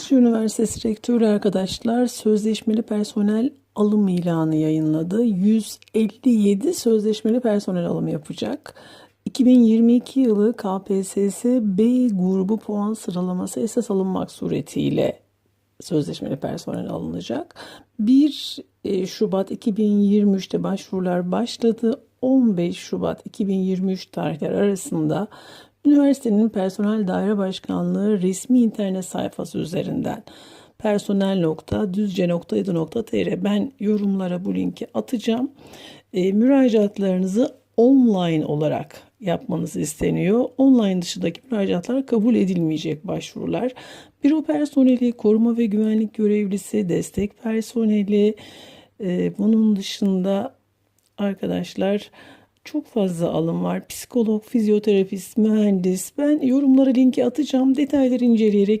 Boğaziçi Üniversitesi Rektörü arkadaşlar sözleşmeli personel alım ilanı yayınladı. 157 sözleşmeli personel alımı yapacak. 2022 yılı KPSS B grubu puan sıralaması esas alınmak suretiyle sözleşmeli personel alınacak. 1 e, Şubat 2023'te başvurular başladı. 15 Şubat 2023 tarihler arasında üniversitenin personel daire başkanlığı resmi internet sayfası üzerinden personel.düzce.edu.tr ben yorumlara bu linki atacağım. E, müracaatlarınızı online olarak yapmanız isteniyor. Online dışındaki müracaatlar kabul edilmeyecek başvurular. Büro personeli, koruma ve güvenlik görevlisi, destek personeli, e, bunun dışında arkadaşlar çok fazla alım var. Psikolog, fizyoterapist, mühendis. Ben yorumlara linki atacağım. Detayları inceleyerek